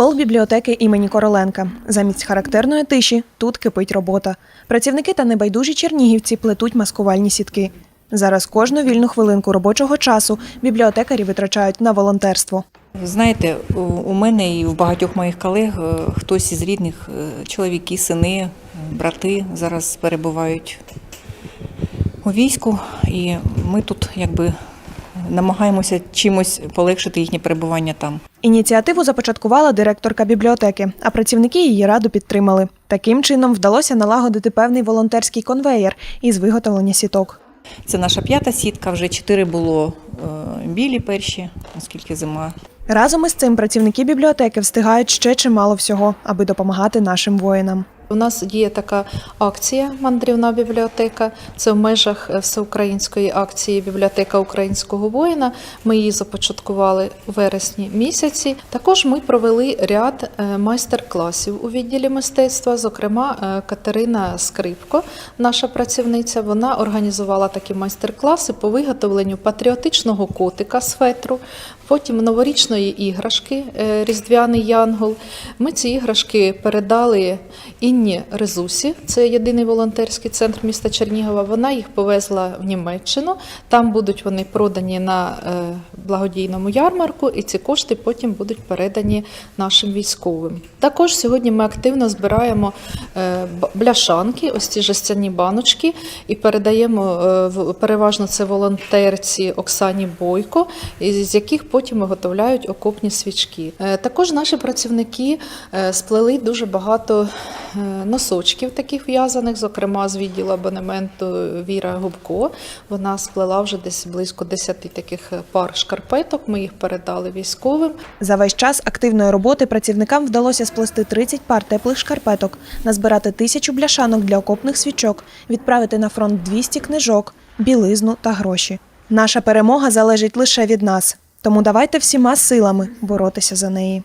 Хол бібліотеки імені Короленка. Замість характерної тиші тут кипить робота. Працівники та небайдужі чернігівці плетуть маскувальні сітки. Зараз кожну вільну хвилинку робочого часу бібліотекарі витрачають на волонтерство. Знаєте, у- мене і у багатьох моїх колег е, хтось із рідних, е, чоловіки, сини, е, брати зараз перебувають у війську, і ми тут якби намагаємося чимось полегшити їхнє перебування там. Ініціативу започаткувала директорка бібліотеки, а працівники її раду підтримали. Таким чином вдалося налагодити певний волонтерський конвеєр із виготовлення сіток. Це наша п'ята сітка, вже чотири було е, білі перші, оскільки зима. Разом із цим працівники бібліотеки встигають ще чимало всього, аби допомагати нашим воїнам. У нас діє така акція Мандрівна бібліотека. Це в межах е, всеукраїнської акції Бібліотека українського воїна. Ми її започаткували у вересні місяці. Також ми провели ряд е, майстер-класів у відділі мистецтва. Зокрема, е, Катерина Скрипко, наша працівниця, вона організувала такі майстер-класи по виготовленню патріотичного котика з фетру, потім новорічної іграшки Різдвяний Янгол. Ми ці іграшки передали Інні Резусі, це єдиний волонтерський центр міста Чернігова. Вона їх повезла в Німеччину. Там будуть вони продані на е, благодійному ярмарку, і ці кошти потім будуть передані нашим військовим. Також сьогодні ми активно збираємо е, бляшанки, ось ці жестяні баночки, і передаємо е, переважно це волонтерці Оксані Бойко, із яких потім виготовляють окопні свічки. Також наші працівники сплели дуже багато носочків таких в'язаних, зокрема з відділу абонементу Віра Губко. Вона сплела вже десь близько 10 таких е, пар шкарпеток. Ми їх передали військовим. За весь час активної роботи працівникам вдалося сплести 30 пар теплих шкарпеток, назбирати тисячу бляшанок для окопних свічок, відправити на фронт 200 книжок, білизну та гроші. Наша перемога залежить лише від нас, тому давайте всіма силами боротися за неї.